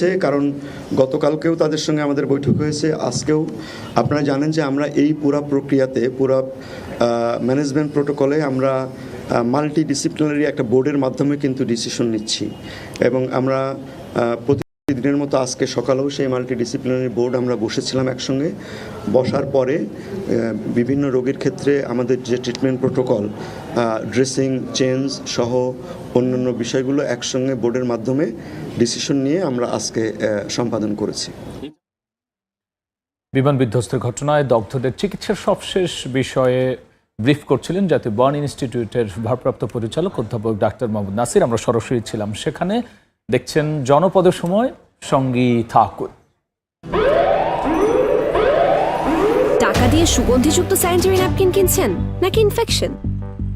হয়েছে কারণ গতকালকেও তাদের সঙ্গে আমাদের বৈঠক হয়েছে আজকেও। আপনারা জানেন যে আমরা এই পুরা প্রক্রিয়াতে পুরা ম্যানেজমেন্ট প্রোটোকলে আমরা মাল্টি ডিসিপ্লিনারি একটা বোর্ডের মাধ্যমে কিন্তু ডিসিশন নিচ্ছি। এবং আমরা আহ, প্রতিদিনের মতো আজকে সকালেও সেই মাল্টি ডিসিপ্লিনারি বোর্ড আমরা বসেছিলাম একসঙ্গে। বসার পরে বিভিন্ন রোগীর ক্ষেত্রে আমাদের যে ট্রিটমেন্ট প্রোটোকল ড্রেসিং চেঞ্জ সহ অন্যান্য বিষয়গুলো একসঙ্গে বোর্ডের মাধ্যমে ডিসিশন নিয়ে আমরা আজকে সম্পাদন করেছি। বিমান বিধ্বস্তের ঘটনায় দগ্ধদের চিকিৎসার সবশেষ বিষয়ে ব্রিফ করছিলেন জাতীয় বর্ন ইনস্টিটিউটের ভারপ্রাপ্ত পরিচালক অধ্যাপক ডাক্তার মোহাম্মদ নাসির। আমরা সরাসরি ছিলাম সেখানে। দেখছেন জনপদ সময় সঙ্গী থাকুন টাকা দিয়ে সুগন্ধিযুক্ত স্যানিটারি ন্যাপকিন কিনছেন নাকি ইনফেকশন?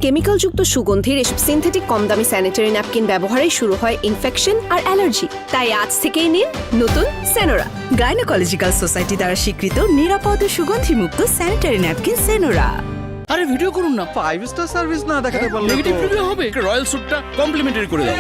কেমিক্যালযুক্ত সুগন্ধির এসব সিনথেটিক কম দামি স্যানিটারি ন্যাপকিন ব্যবহারেই শুরু হয় ইনফেকশন আর অ্যালার্জি। তাই আজ থেকেই নিন নতুন সেনোরা গাইনোকোলজিক্যাল সোসাইটি দ্বারা স্বীকৃত নিরাপদ ও সুগন্ধিমুক্ত স্যানিটারি ন্যাপকিন সেনোরা আরে ভিডিও করুন না। ফাইভ স্টার সার্ভিস না দেখাতে পারলে নেগেটিভ রিভিউ হবে। রয়্যাল স্যুটটা কমপ্লিমেন্টারি করে দাও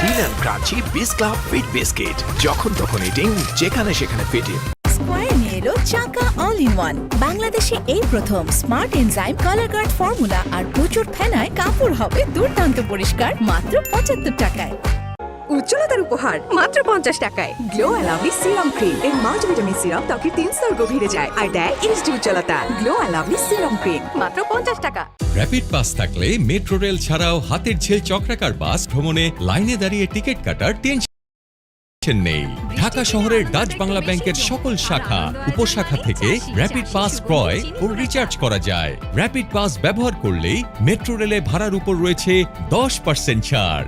thin and crunchy Bisk Club with biscuit যখন তখন ইটিং যেখানে সেখানে ফিটিং স্কোয়ার নিয়ে এলো চাকা অল ইন ওয়ান বাংলাদেশে এই প্রথম। Smart enzyme colour guard formula আর প্রচুর ফেনায় কাপড় হবে দুর্দান্ত পরিষ্কার মাত্র পঁচাত্তর টাকায়। উজ্জ্বলতার উপহার, মাত্র পঞ্চাশ টাকায়। গ্লো অ্যালাভলি সিরাম ক্রিম এর মাল্টিভিটামিন সিরাম ত্বকের তিন স্তর গভীরে যায় আর দেয় এইচডি উজ্জ্বলতা। গ্লো অ্যালাভলি সিরাম ক্রিম মাত্র পঞ্চাশ টাকা। র্যাপিড পাস থাকলে মেট্রো রেল ছাড়াও হাতের ঝিল চক্রাকার বাস ভ্রমণে লাইনে দাঁড়িয়ে টিকিট কাটার টেনশন নেই। ঢাকা শহরের ডাচ বাংলা ব্যাংকের সকল শাখা, উপশাখা থেকে র্যাপিড পাস ক্রয় ও রিচার্জ করা যায়। র্যাপিড পাস ব্যবহার করলেই মেট্রো রেলে ভাড়ার উপর রয়েছে দশ পার্সেন্ট ছাড়।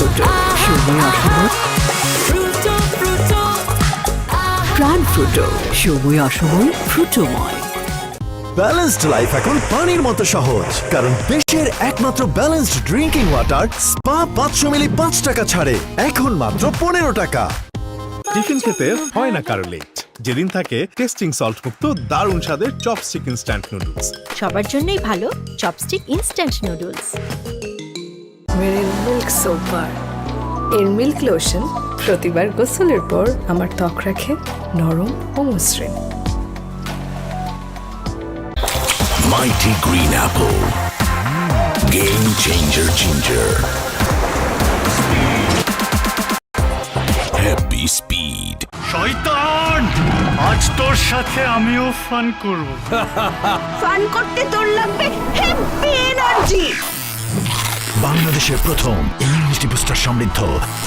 প্রাণ সময় অসময় প্রাণ ফ্রুটো সময় অসময় ফ্রুটোময় ব্যালেন্সড লাইফ এখন পানির মতো সহজ কারণ দেশের একমাত্র ব্যালেন্সড ড্রিঙ্কিং ওয়াটার স্পা পাঁচশো মিলি পাঁচ টাকা ছাড়ে এখন মাত্র পনেরো টাকা। টিফিন খেতে হয় না কারও লেট যেদিন থাকে টেস্টিং সল্ট মুক্ত দারুণ স্বাদের চপস্টিক ইনস্ট্যান্ট নুডলস সবার জন্যই ভালো chopstick instant noodles Meril milk সোপার এর মিল্ক লোশন প্রতিবার গোসলের পর আমার ত্বক রাখে নরম ও মসৃণ Mighty Green Apple. Game Changer Ginger. Happy Speed. শয়তান আজ তোর সাথে আমিও ফান করব ফান করতে তোর লাগবে হ্যাপি এনার্জি বাংলাদেশের প্রথম ইংলিশ বুস্টার সমৃদ্ধ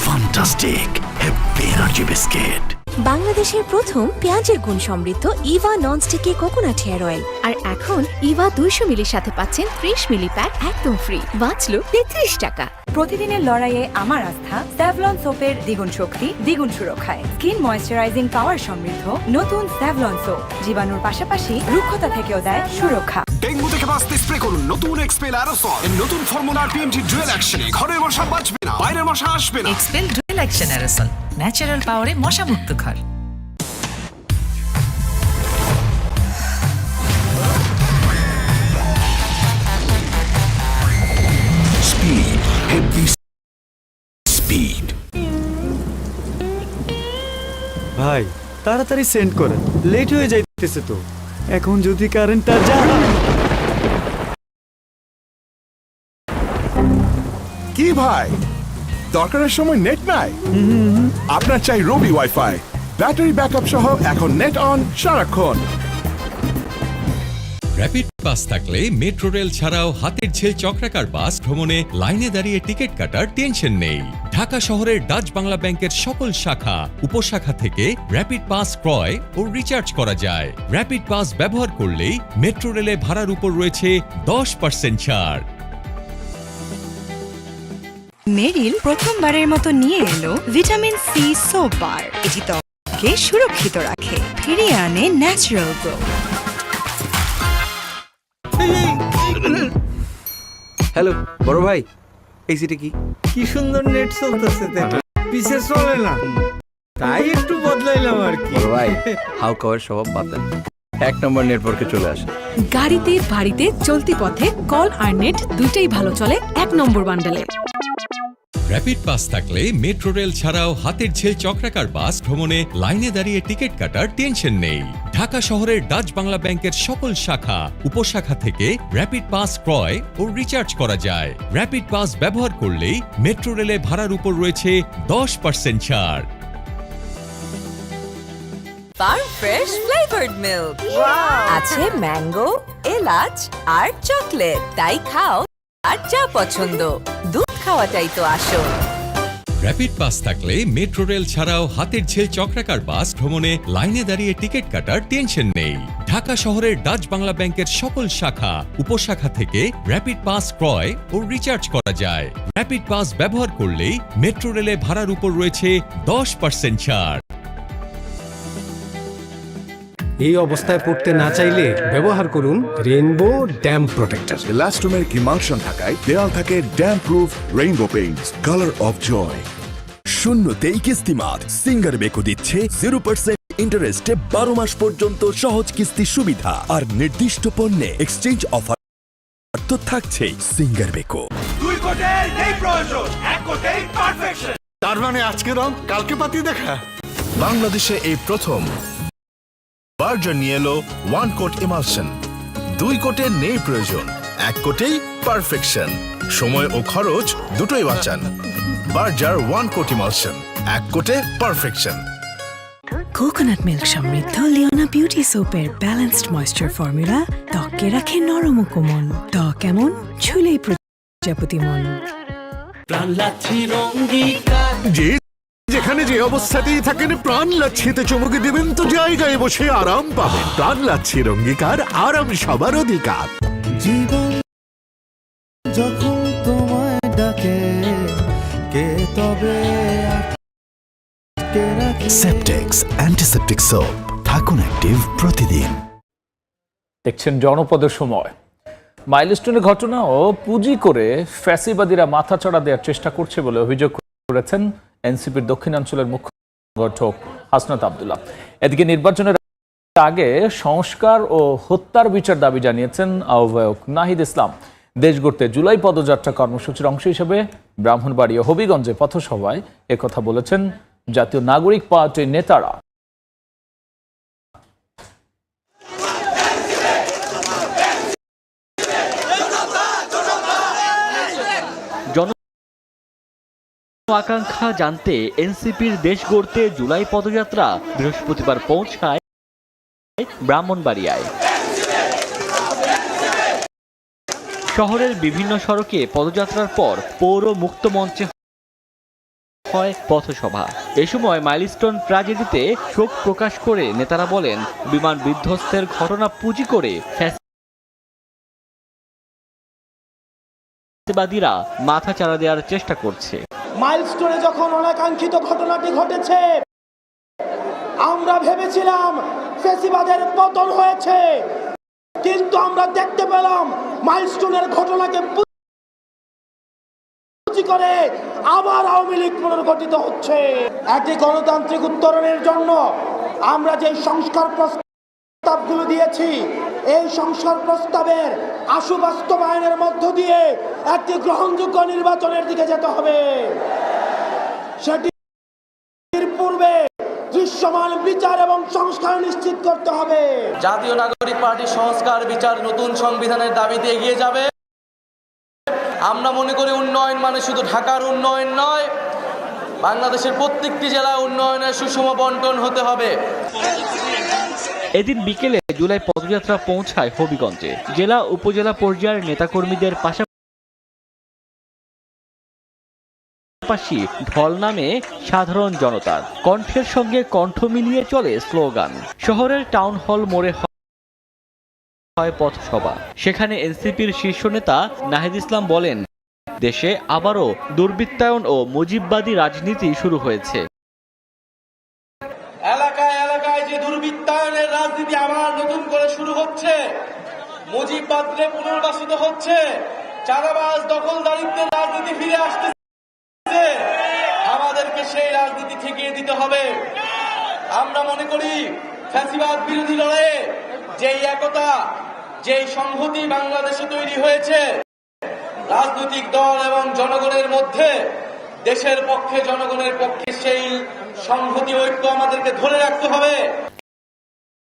ফান্টাস্টিক হ্যাপি এনার্জি বিস্কিট। বাংলাদেশের প্রথম পেঁয়াজের গুণ সমৃদ্ধ ইভা ননস্টিকে কোকোনাট হেয়ার অয়েল। আর এখন ইভা দুইশো মিলির সাথে পাচ্ছেন ত্রিশ মিলি প্যাক একদম ফ্রি। বাঁচলো তেত্রিশ টাকা। প্রতিদিনের লড়াইয়ে আমার আস্থা স্যাভলন সোপের দ্বিগুণ শক্তি দ্বিগুণ সুরক্ষায়। স্কিন ময়শ্চারাইজিং পাওয়ার সমৃদ্ধ নতুন স্যাভলন সোপ জীবাণুর পাশাপাশি রুক্ষতা থেকেও দেয় সুরক্ষা। ডেঙ্গু থেকে বাঁচতে স্প্রে করুন নতুন এক্সপেল অ্যারোসল এর নতুন ফর্মুলা পিএমজি ডুয়েল অ্যাকশনে ঘরের মশা বাঁচবে না বাইরের মশা আসবে না। Xpel dual action aerosol natural পাওয়ারে মশা মুক্ত ঘর। স্পিড হেভি স্পিড ভাই তাড়াতাড়ি সেন্ড করেন। লেট হয়ে যাইতেছে তো। এখন যদি কারেন্টটা যা কি ভাই? দরকারের সময় নেট নাই। আপনার চাই রবি ওয়াইফাই ব্যাটারি ব্যাকআপ সহ এখন নেট অন সারাক্ষণ। র্যাপিড পাস থাকলে মেট্রো রেল ছাড়াও হাতের ঝিল চক্রাকার বাস ভ্রমণে লাইনে দাঁড়িয়ে টিকিট কাটার টেনশন নেই। ঢাকা শহরের ডাচ বাংলা ব্যাংকের সকল শাখা, উপশাখা থেকে র্যাপিড পাস ক্রয় ও রিচার্জ করা যায়। র্যাপিড পাস ব্যবহার করলেই মেট্রো রেলে ভাড়ার উপর রয়েছে দশ পার্সেন্ট ছাড়। মেরিল প্রথমবারের মতো নিয়ে এলো ভিটামিন সি সোপ বার। এটি ত্বককে সুরক্ষিত রাখে ফিরিয়ে আনে ন্যাচারাল গ্লো হ্যালো বড় ভাই এই সিটে কি? কি সুন্দর নেট চলতেছে পিছে চলে না। তাই একটু বদলাইলাম আর কি। বড় ভাই হাউ কভার স্বভাব বাদ দেন। এক নম্বর নেটওয়ার্কে চলে আসে গাড়িতে বাড়িতে চলতি পথে কল আর নেট দুইটাই ভালো চলে এক নম্বর বান্ডেলে। র্যাপিড পাস থাকলে মেট্রো রেল ছাড়াও হাতের ঝিল চক্রাকার বাস ভ্রমণে লাইনে দাঁড়িয়ে টিকিট কাটার টেনশন নেই। ঢাকা শহরের ডাচ বাংলা ব্যাংকের সকল শাখা উপশাখা থেকে র্যাপিড পাস ক্রয় ও রিচার্জ করা যায়। র্যাপিড পাস ব্যবহার করলেই মেট্রো রেলে ভাড়ার উপর রয়েছে দশ পার্সেন্ট ছাড়। Farm fresh flavoured milk. আছে ম্যাঙ্গো এলাচ আর চকলেট। তাই খাও আর যা পছন্দ। দুধ খাওয়াটাই তো আসল। র্যাপিড পাস থাকলে মেট্রো রেল ছাড়াও হাতের ঝেল চক্রাকার বাস ভ্রমণে লাইনে দাঁড়িয়ে টিকিট কাটার টেনশন নেই। ঢাকা শহরের ডাচ বাংলা ব্যাংকের সকল শাখা, উপশাখা থেকে র্যাপিড পাস ক্রয় ও রিচার্জ করা যায়। র্যাপিড পাস ব্যবহার করলেই মেট্রো রেলে ভাড়ার উপর রয়েছে দশ পার্সেন্ট ছাড়। এই অবস্থায় পড়তে না চাইলে ব্যবহার করুন Rainbow damp protector. Elastomer emulsion থাকায় দেয়াল থাকে damp proof Rainbow Paints colour of joy শূন্যতেই কিস্তিমাত। সিঙ্গার বেকো দিচ্ছে জিরো পার্সেন্ট ইন্টারেস্টে বারো মাস পর্যন্ত সহজ কিস্তি সুবিধা। আর নির্দিষ্ট পণ্যে এক্সচেঞ্জ অফার তো থাকছেই সিঙ্গার বেকো। তার মানে আজকে রং কালকে পাতি দেখা। বাংলাদেশে এই প্রথম বার্জার নিয়ে এলো ওয়ান কোট ইমালশন দুই কোটের নেই প্রয়োজন এক কোটেই পারফেকশন সময় ও খরচ দুটোই বাঁচান। বার্জার ওয়ান কোট ইমালশন এক কোটে পারফেকশন কোকোনাট মিল্ক সমৃদ্ধ লিওনা বিউটি সোপের ব্যালেন্সড ময়েশ্চার ফর্মুলা ত্বককে রাখে নরম ও কোমল। ত্বক এমন ছুলেই প্রজাপতি মন। যে যেখানে যে অবস্থাতেই থাকেন প্রাণ লাচ্ছিতে চমকে দেবেন তো জায়গায় বসে আরাম পাবেন। প্রাণ লাচ্ছির অঙ্গীকার আরাম সবার অধিকার। জীবন যখন তোমায় ডাকে কে তবে সেপটেক্স অ্যান্টিসেপটিক সোপ থাকুন অ্যাক্টিভ প্রতিদিন। দেখছেন জনপদের সময়। মাইলস্টোনের ঘটনা ও পুঁজি করে ফ্যাসিবাদীরা মাথাচাড়া দেওয়ার চেষ্টা করছে বলে অভিযোগ করেছেন এনসিপির দক্ষিণাঞ্চলের মুখ্য সংগঠক হাসনাত আবদুল্লাহ। এদিকে নির্বাচনের আগে সংস্কার ও হত্যার বিচার দাবি জানিয়েছেন আহ্বায়ক নাহিদ ইসলাম। দেশ গড়তে জুলাই পদযাত্রা কর্মসূচির অংশ হিসেবে ব্রাহ্মণবাড়ি ও হবিগঞ্জে পথসভায় একথা বলেছেন জাতীয় নাগরিক পার্টির নেতারা। আকাঙ্ক্ষা জানতে এনসিপির দেশ গড়তে জুলাই পদযাত্রা বৃহস্পতিবার পৌঁছায় ব্রাহ্মণবাড়িয়ায়। শহরের বিভিন্ন সড়কে পদযাত্রার পর পৌর মুক্ত মঞ্চে হয় পথসভা। এ সময় মাইলস্টোন ট্র্যাজেডিতে শোক প্রকাশ করে নেতারা বলেন, বিমান বিধ্বস্তের ঘটনা পুঁজি করে ফ্যাসিবাদীরা মাথা চাড়া দেওয়ার চেষ্টা করছে। মাইলস্টোনে যখন অনাকাঙ্ক্ষিত ঘটনাটি ঘটেছে, আমরা ভেবেছিলাম ফেসিবাদের পতন হয়েছে। কিন্তু আমরা দেখতে পেলাম মাইলস্টোনের ঘটনাকে করে আবার আওয়ামী লীগ পুনর্গঠিত হচ্ছে। একটি গণতান্ত্রিক উত্তরণের জন্য আমরা যে সংস্কার প্রস্তাবগুলো দিয়েছি। এই সংস্কার প্রস্তাবের আশু বাস্তবায়নের মধ্য দিয়ে একটি গ্রহণযোগ্য নির্বাচনের দিকে যেতে হবে। সেটির পূর্বে দৃশ্যমান বিচার এবং সংস্কার নিশ্চিত করতে হবে। জাতীয় নাগরিক পার্টি সংস্কার, বিচার, নতুন সংবিধানের দাবিতে এগিয়ে যাবে। আমরা মনে করি উন্নয়ন মানে শুধু ঢাকার উন্নয়ন নয়, বাংলাদেশের প্রত্যেকটি জেলায় উন্নয়নের সুষম বন্টন হতে হবে। এদিন বিকেলে জুলাই পদযাত্রা পৌঁছায় হবিগঞ্জে। জেলা, উপজেলা পর্যায়ের নেতাকর্মীদের পাশাপাশি ঢল নামে সাধারণ জনতার। কণ্ঠের সঙ্গে কণ্ঠ মিলিয়ে চলে স্লোগান, শহরের টাউন হল মোড়ে হয় পথসভা। সেখানে এনসিপির শীর্ষ নেতা নাহিদ ইসলাম বলেন, দেশে আবারও দুর্বৃত্তায়ন ও মুজিববাদী রাজনীতি শুরু হয়েছে এলাকায় এলাকায় যে রাজনীতি আবার নতুন করে শুরু হচ্ছে। মুজিববাদরে পুনর্বাসিত হচ্ছে। চাঁদাবাজ দখলদারিত্বের রাজনীতি ফিরে আসতেছে। আমাদেরকে সেই রাজনীতি ঠেকিয়ে দিতে হবে। আমরা মনে করি, ফ্যাসিবাদ বিরোধী লড়াইয়ে যেই একতা, যেই সংহতি বাংলাদেশে তৈরি হয়েছে, রাজনৈতিক দল এবং জনগণের মধ্যে, দেশের পক্ষে, জনগণের পক্ষে সেই সংহতি ঐক্য আমাদেরকে ধরে রাখতে হবে।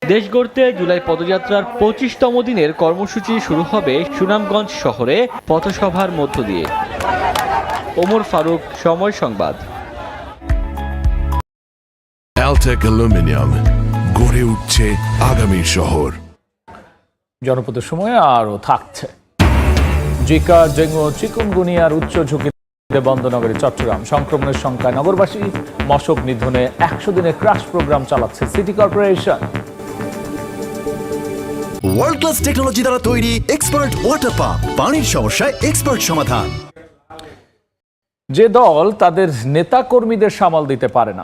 দেশ গড়তে জুলাই পদযাত্রার পঁচিশতম দিনের কর্মসূচি শুরু হবে সুনামগঞ্জ শহরে পথসভার মধ্য দিয়ে। ওমর ফারুক সময় সংবাদ। অ্যালটেক অ্যালুমিনিয়াম গড়ে উঠছে আগামীর শহর। জনপদের সময় আরও থাকছে। জিকা ডেঙ্গু চিকুনগুনিয়ার উচ্চ ঝুঁকিতে বন্দনগরী চট্টগ্রাম। সংক্রমণের সংখ্যায় নগরবাসী মশক নিধনে একশো দিনের ক্রাশ প্রোগ্রাম চালাচ্ছে city corporation. World class technology দ্বারা তৈরি এক্সপার্ট ওয়াটার পাম্প পানির সমস্যায় এক্সপার্ট সমাধান। যে দল তাদের নেতা কর্মীদের সামাল দিতে পারে না,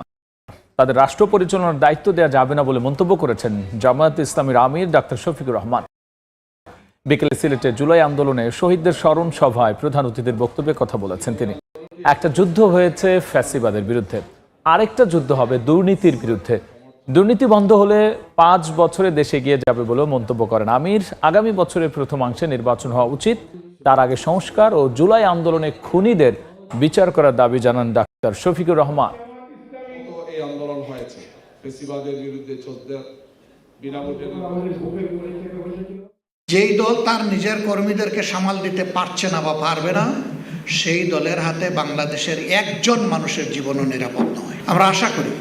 তাদের রাষ্ট্র পরিচালনার দায়িত্ব দেওয়া যাবে না বলে মন্তব্য করেছেন জামায়াত ইসলামীর আমির ডাক্তার শফিকুর রহমান। বিকেলে সিলেটে জুলাই আন্দোলনে শহীদদের স্মরণ সভায় প্রধান অতিথির বক্তব্যে কথা বলেছেন তিনি। একটা যুদ্ধ হয়েছে ফ্যাসিবাদের বিরুদ্ধে, আরেকটা যুদ্ধ হবে দুর্নীতির বিরুদ্ধে। দুর্নীতি বন্ধ হলে পাঁচ বছরে দেশে এগিয়ে যাবে বলেও মন্তব্য করেন আমির। আগামী বছরের প্রথমাংশে নির্বাচন হওয়া উচিত। তার আগে সংস্কার ও জুলাই আন্দোলনে খুনিদের বিচার করার দাবি জানান ডাক্তার শফিকুর রহমান। যেই দল তার নিজের কর্মীদেরকে সামাল দিতে পারছে না বা পারবে না সেই দলের হাতে বাংলাদেশের একজন মানুষের জীবনও নিরাপদ নয়। আমরা আশা করি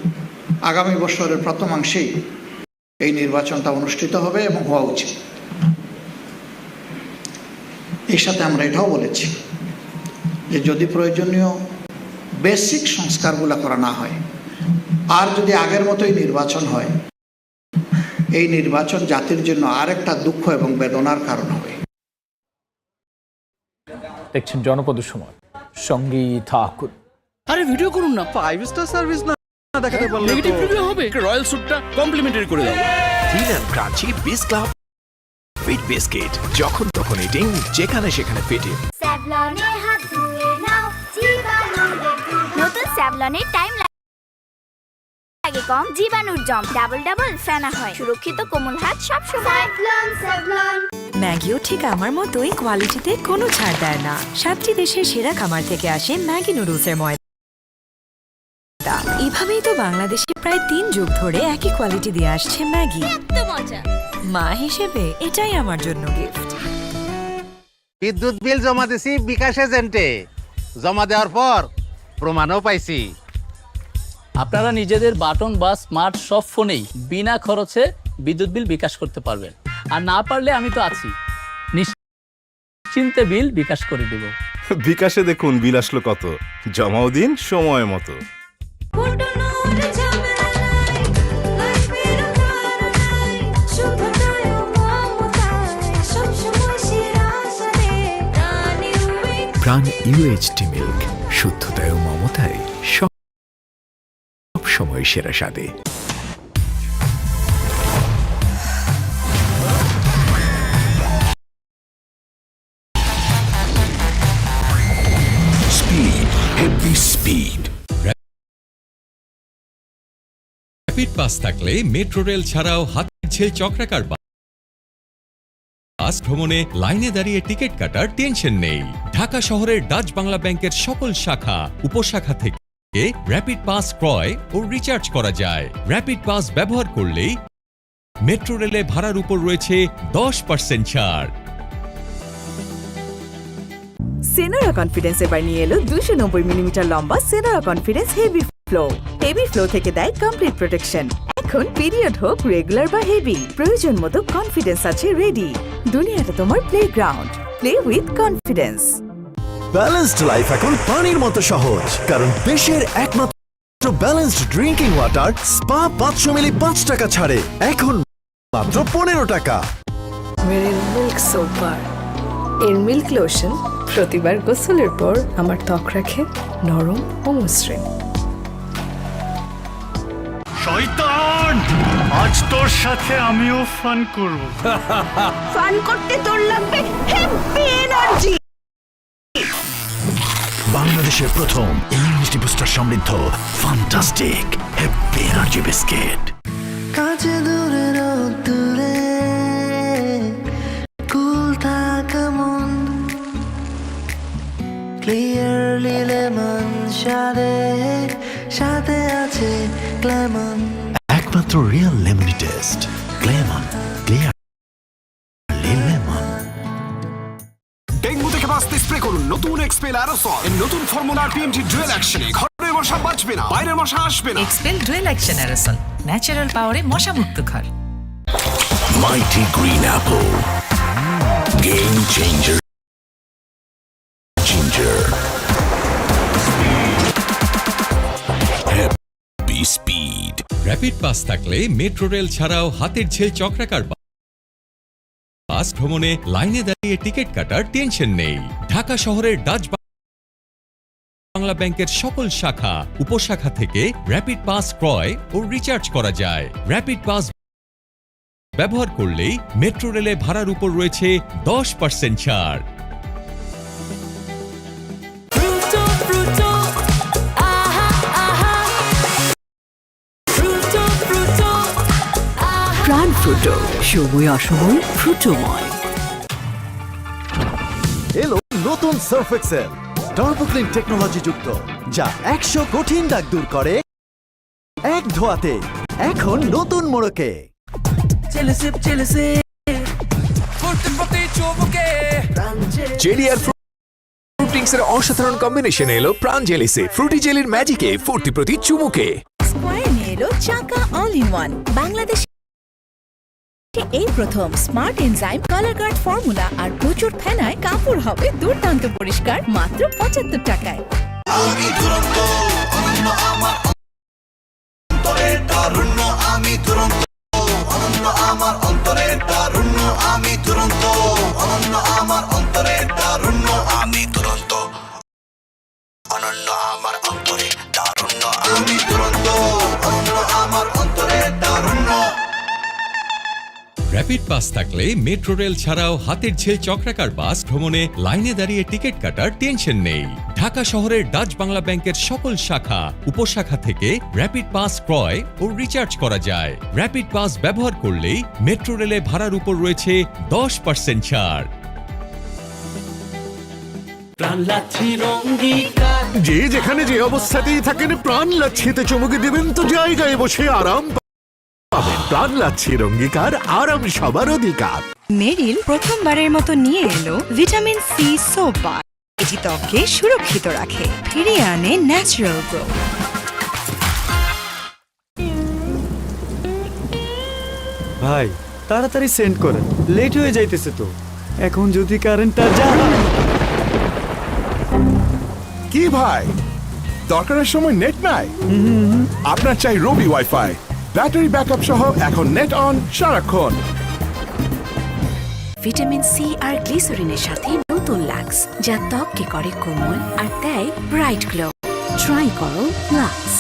আগামী বছরের প্রথমাংশেই এই নির্বাচনটা অনুষ্ঠিত হবে এবং হওয়া উচিত। এর সাথে আমরা এটাও বলেছি যে যদি প্রয়োজনীয় বেসিক সংস্কারগুলো করা না হয় আর যদি আগের মতোই নির্বাচন হয় এই নির্বাচন জাতির জন্য আরেকটা দুঃখ এবং বেদনার কারণ হবে। দেখছেন জনপদের সময় সংগীত ঠাকুর। আরে ভিডিও করুন না ফাইভ স্টার সার্ভিস না। দেখাতে পারলে নেগেটিভ রিভিউ হবে। রয়্যাল স্যুটটা কমপ্লিমেন্টারি করে দাও। Thin and crunchy Bisk Club fit biscuit যখন তখন ইটিং যেখানে সেখানে ফিটিং নতুন টাইম লাগে কম জীবাণুর জম। ডাবল ডাবল ফেনা হয়। সুরক্ষিত কোমল হাত সব সময় ম্যাগিও ঠিক আমার মতোই কোয়ালিটিতে কোনো ছাড় দেয় না। সাতটি দেশের সেরা খামার থেকে আসে ম্যাগি নুডলসের ময়দা। এভাবেই তো বাংলাদেশে প্রায় তিন যুগ ধরে একই কোয়ালিটি দিয়ে আসছে ম্যাগি মা হিসেবে এটাই আমার জন্য গিফট বিদ্যুৎ বিল জমা দিছি বিকাশ এজেন্টে জমা দেওয়ার পর প্রমাণও পাইছি। আপনারা নিজেদের বাটন বা স্মার্ট সব ফোনেই বিনা খরচে বিদ্যুৎ বিল বিকাশ করতে পারবেন। আর না পারলে আমি তো আছি। নিশ্চিন্তে বিল বিকাশ করে দেব। বিকাশে দেখুন বিল আসলো কত। জমাও দিন সময় মতো। প্রাণ ইউএইচটি মিল্ক শুদ্ধতায় ও মমতায় সব সময় সেরা স্বাদে। Speed heavy speed rapid pass থাকলে মেট্রো রেল ছাড়াও হাতের ঝেল চক্রাকার বাস ভ্রমণে লাইনে দাঁড়িয়ে টিকিট কাটার টেনশন নেই। ঢাকা শহরের ডাচ বাংলা ব্যাংকের সকল শাখা, উপশাখা থেকে র্যাপিড পাস ক্রয় ও রিচার্জ করা যায়। র্যাপিড পাস ব্যবহার করলেই মেট্রো রেলে ভাড়ার উপর রয়েছে দশ পার্সেন্ট ছাড়। সেনোরা কনফিডেন্স এবার নিয়ে এলো দুশো নব্বই মিলিমিটার লম্বা Senora confidence heavy flow heavy flow থেকে দেয় কমপ্লিট প্রোটেকশন এখন পিরিয়ড হোক রেগুলার বা হেভি প্রয়োজন মতো কনফিডেন্স আছে রেডি দুনিয়াটা তোমার playground play with confidence balanced life এখন পানির মতো সহজ কারণ দেশের একমাত্র ব্যালেন্সড ড্রিঙ্কিং ওয়াটার স্পা পাঁচশো মিলি পাঁচ টাকা ছাড়ে এখন মাত্র পনেরো টাকা। মিল্ক সোপার এর মিল্ক লোশন প্রতিবার গোসলের পর আমার ত্বক রাখে নরম ও মসৃণ। শয়তান! আজ তোর সাথে আমিও ফান করব। ফান করতে তোর লাগবে হেভি এনার্জি বাংলাদেশের প্রথম ইমিউনিটি বুস্টার সমৃদ্ধ ফান্টাস্টিক হ্যাপি এনার্জি বিস্কিট একমাত্র real lemony taste Clemon clear dengue থেকে বাঁচতে স্প্রে করুন। নতুন এক্সপেল অ্যারোসল এর নতুন ফর্মুলা পিএমজি ডুয়েল অ্যাকশনে ঘরের মশা বাঁচবে না বাইরের মশা আসবে না। Expel dual action aerosol natural পাওয়ারে মশা মুক্ত ঘর। Mighty Green Apple. Game changer. Rapid pass থাকলে মেট্রো রেল ছাড়াও হাতের ঝেল চক্রাকার বাস ভ্রমণে লাইনে দাঁড়িয়ে টিকিট কাটার টেনশন নেই। ঢাকা শহরের ডাচ বাংলা ব্যাংকের সকল শাখা, উপশাখা থেকে র্যাপিড পাস ক্রয় ও রিচার্জ করা যায়। র্যাপিড পাস ব্যবহার করলেই মেট্রো রেলে ভাড়ার উপর রয়েছে দশ পার্সেন্ট ছাড়। ফ্রুটো সময় অসময় ফ্রুটোময় এলো নতুন সার্ফ এক্সেল টার্বোক্লিন টেকনোলজি যুক্ত যা একশো কঠিন দাগ দূর করে এক ধোয়াতে এখন নতুন মোড়কে। জেলি আর ফ্রুট অসাধারণ কম্বিনেশন এলো প্রাণ জেলিসে ফ্রুটি জেলির ম্যাজিকে ফুর্তি প্রতি চুমুকে। স্কোয়ার নিয়ে এলো চাকা অল ইন ওয়ান বাংলাদেশ এই প্রথম smart enzyme colour guard formula আর প্রচুর ফেনায় কাপড় হবে দুর্দান্ত পরিষ্কার মাত্র পঁচাত্তর টাকায়। র্যাপিড পাস থাকলে মেট্রো রেল ছাড়াও হাতের ঝেল চক্রাকার বাস ভ্রমণে লাইনে দাঁড়িয়ে টিকিট কাটার টেনশন নেই। ঢাকা শহরের ডাচ বাংলা ব্যাংকের সকল শাখা উপশাখা থেকে র্যাপিড পাস ক্রয় ও রিচার্জ করা যায়। র্যাপিড পাস ব্যবহার করলেই মেট্রো রেলে ভাড়ার উপর রয়েছে দশ পার্সেন্ট ছাড়। যে যেখানে যে অবস্থাতেই থাকেন প্রাণ লাচ্ছিতে চমকে দেবেন তো জায়গায় বসে আরাম লাচ্ছির অঙ্গীকার আরাম সবার অধিকার। মেরিল প্রথমবারের মতো নিয়ে এলো ভিটামিন সি সোপ এটি ত্বককে সুরক্ষিত রাখে ফিরিয়ে আনে ন্যাচারাল গ্লো ভাই তাড়াতাড়ি সেন্ড করেন লেট হয়ে যাইতেছে তো। এখন যদি কারেন্টটা যা কি ভাই? দরকারের সময় নেট নাই। আপনার চাই রবি ওয়াইফাই ব্যাটারি ব্যাকআপ সহ এখন নেট অন সারাক্ষণ। ভিটামিন সি আর গ্লিসারিনের সাথে নতুন লাক্স যা ত্বককে করে কোমল আর দেয় ব্রাইট গ্লো। ট্রাই করো Lux.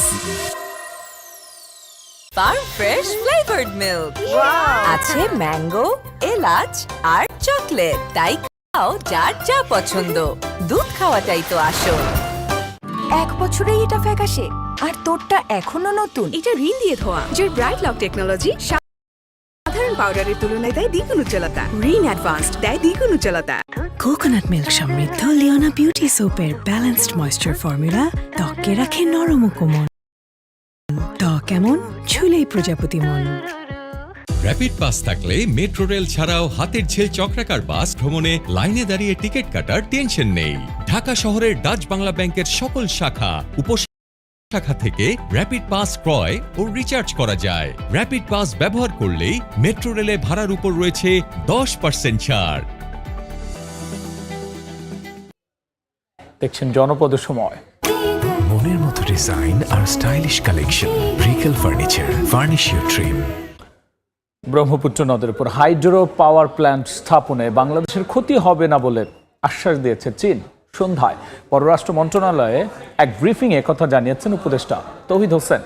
Farm fresh flavoured milk. আছে ম্যাঙ্গো এলাচ আর চকলেট। তাই খাও যার যা পছন্দ। দুধ খাওয়াটাই তো আসল। এক বছরেই এটা ফ্যাকাশে আর তোরটা এখনও নতুন। এটা রিন দিয়ে ধোয়া যে ব্রাইট লক টেকনোলজি সাধারণ পাউডারের তুলনায় দেয় দ্বিগুণ উজ্জ্বলতা। রিন অ্যাডভান্সড দেয় দ্বিগুণ উজ্জ্বলতা। কোকোনাট মিল্ক সমৃদ্ধ লিওনা বিউটি সোপের ব্যালেন্সড ময়েশ্চার ফর্মুলা ত্বককে রাখে নরম ও কোমল। ত্বক কেমন ছুলেই প্রজাপতি মন। র্যাপিড পাস থাকলে মেট্রো রেল ছাড়াও হাতের ঝেল চক্রাকার বাস ভ্রমণে লাইনে দাঁড়িয়ে টিকিট কাটার টেনশন নেই। ঢাকা শহরের ডাচ বাংলা ব্যাংকের সকল শাখা উপশাখা থেকে র্যাপিড পাস ক্রয় ও রিচার্জ করা যায়। র্যাপিড পাস ব্যবহার করলেই মেট্রো রেলে ভাড়ার উপর রয়েছে দশ পার্সেন্ট ছাড়। দেখছেন জনপদের সময় মনের মতো design R stylish collection Brikel furniture furnish your dream Brahmaputra নদের উপর হাইড্রো পাওয়ার প্ল্যান্ট স্থাপনে বাংলাদেশের ক্ষতি হবে না বলে আশ্বাস দিয়েছে চীন। সন্ধ্যায় পররাষ্ট্র মন্ত্রণালয়ে এক ব্রিফিংয়ে কথা জানিয়েছেন উপদেষ্টা তৌহিদ হোসেন।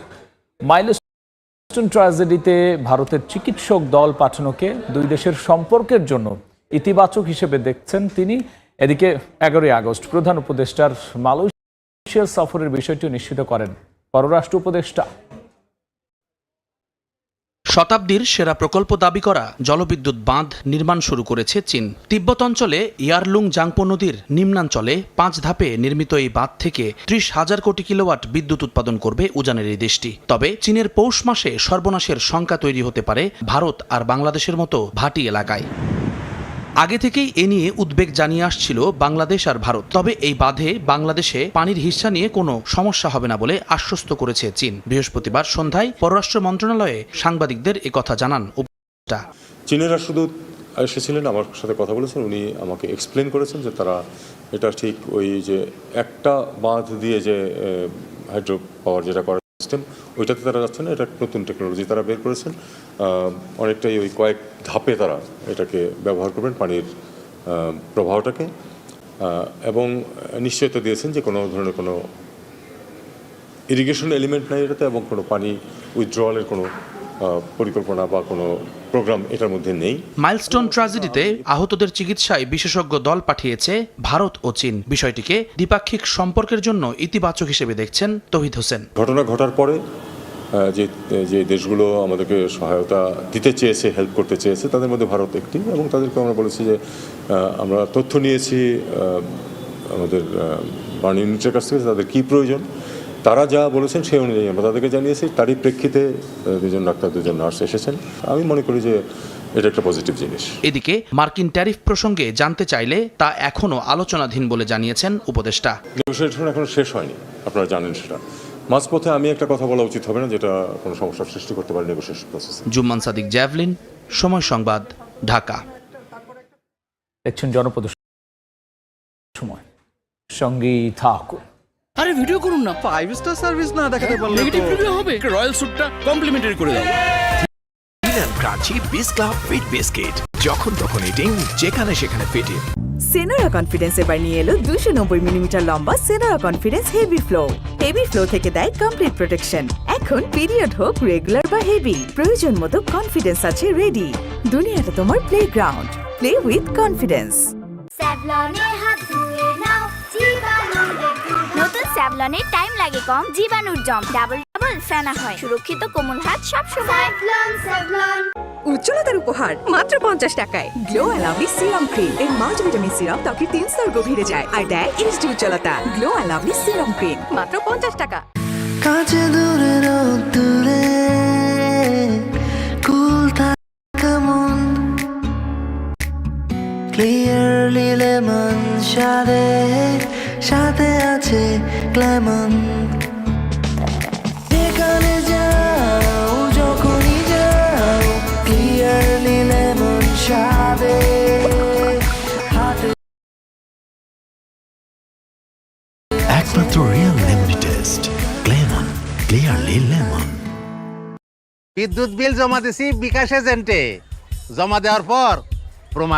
মাইলস্টোন ট্র্যাজেডিতে ভারতের চিকিৎসক দল পাঠানোকে দুই দেশের সম্পর্কের জন্য ইতিবাচক হিসেবে দেখছেন তিনি। এদিকে এগারোই আগস্ট প্রধান উপদেষ্টার মালয়েশিয়া সফরের বিষয়টি নিশ্চিত করেন পররাষ্ট্র উপদেষ্টা। শতাব্দীর সেরা প্রকল্প দাবি করা জলবিদ্যুৎ বাঁধ নির্মাণ শুরু করেছে চীন। তিব্বত অঞ্চলে ইয়ারলুং জাংপো নদীর নিম্নাঞ্চলে পাঁচ ধাপে নির্মিত এই বাঁধ থেকে ত্রিশ হাজার কোটি কিলোওয়াট বিদ্যুৎ উৎপাদন করবে উজানের এই দেশটি। তবে চীনের পৌষ মাসে সর্বনাশের শঙ্কা তৈরি হতে পারে ভারত আর বাংলাদেশের মতো ভাটি এলাকায়। আগে থেকেই এ নিয়ে উদ্বেগ জানিয়ে আসছিল বাংলাদেশ আর ভারত। তবে এই বাঁধে বাংলাদেশে পানির হিস্সা নিয়ে কোনো সমস্যা হবে না বলে আশ্বস্ত করেছে চীন। বৃহস্পতিবার সন্ধ্যায় পররাষ্ট্র মন্ত্রণালয়ে সাংবাদিকদের কথা জানান উপদেষ্টা চীনেরা শুধু এসেছিলেন, আমার সাথে কথা বলেছেন, উনি আমাকে এক্সপ্লেন করেছেন যে তারা এটা ঠিক ওই যে একটা বাঁধ দিয়ে যে হাইড্রো পাওয়ার যেটা করার সিস্টেম, ওইটাতে তারা যাচ্ছে না, এটা নতুন টেকনোলজি তারা বের করেছেন। অনেকটাই ওই কয়েক ধাপে তারা এটাকে ব্যবহার করবেন পানির প্রবাহটাকে। এবং নিশ্চয়তা দিয়েছেন যে কোনো ধরনের কোনো ইরিগেশন এলিমেন্ট নাই এটাতে এবং কোনো পানি উইথড্রয়ালের কোনো পরিকল্পনা বা কোনো প্রোগ্রাম এটার মধ্যে নেই। মাইলস্টোন ট্র্যাজেডিতে আহতদের চিকিৎসায় বিশেষজ্ঞ দল পাঠিয়েছে ভারত ও চীন। বিষয়টিকে দ্বিপাক্ষিক সম্পর্কের জন্য ইতিবাচক হিসেবে দেখছেন তহিদ হোসেন। ঘটনা ঘটার পরে যে যে দেশগুলো আমাদেরকে সহায়তা দিতে চেয়েছে হেল্প করতে চেয়েছে তাদের মধ্যে ভারত একটি এবং তাদেরকে আমরা বলেছি যে আমরা তথ্য নিয়েছি আমাদের বার্ন ইউনিটের কাছ থেকে তাদের কী প্রয়োজন। তারা যা বলেছেন সেই অনুযায়ী আমরা তাদেরকে জানিয়েছি। তারই প্রেক্ষিতে দুজন ডাক্তার দুজন নার্স এসেছেন। আমি মনে করি যে এটা একটা পজিটিভ জিনিস। এদিকে মার্কিন ট্যারিফ প্রসঙ্গে জানতে চাইলে তা এখনও আলোচনাধীন বলে জানিয়েছেন উপদেষ্টা। নেগোসিয়েশন এখনও শেষ হয়নি আপনারা জানেন সেটা। মাঝপথে আমি একটা কথা বলা উচিত হবে না যেটা কোনো সমস্যার সৃষ্টি করতে পারে নেগোসিয়েশন প্রসেসে জুম্মান সাদিক জ্যাভলিন সময় সংবাদ ঢাকা। দেখছেন জনপদ সময়। সঙ্গেই থাকুন। আরে ভিডিও করুন না। ফাইভ স্টার সার্ভিস না দেখাতে পারলে নেগেটিভ রিভিউ হবে। রয়্যাল স্যুটটা কমপ্লিমেন্টারি করে দাও crunchy Bisk Club fit biscuit যখন তখন ইটিং যেখানে সেখানে ফিটিং সেনোরা কনফিডেন্স এবার নিয়ে এলো দুশো নব্বই মিলিমিটার লম্বা Senora confidence heavy flow heavy flow থেকে দেয় কমপ্লিট প্রোটেকশন এখন পিরিয়ড হোক রেগুলার বা হেভি প্রয়োজন মতো কনফিডেন্স আছে রেডি দুনিয়াটা তোমার playground play with confidence স্যাভলনের টাইম লাগে কম জীবাণুর জম। ডাবল ডাবল ফেনা হয়। সুরক্ষিত কোমল হাত সব সময় উজ্জ্বলতার উপহার মাত্র পঞ্চাশ টাকায়। গ্লো অ্যালাভলি সিরাম ক্রিম এর মাল্টি ভিটামিন সিরাম ত্বকের তিন স্তর গভীরে যায়। আর দেয় এইচডি উজ্জ্বলতা। গ্লো অ্যালাভলি সিরাম ক্রিম মাত্র পঞ্চাশ টাকা। কাছে দূরে দূরে ক্লিয়ারলি লেমন সাথে সাথে আছে ক্লেমন যেখানে যাও যখনই যাও ক্লিয়ারলি লেমন সাথে একমাত্র real lemon taste Clemon clearly lemon বিদ্যুৎ বিল জমা দিছি বিকাশ এজেন্টে জমা দেওয়ার পর প্রমাণ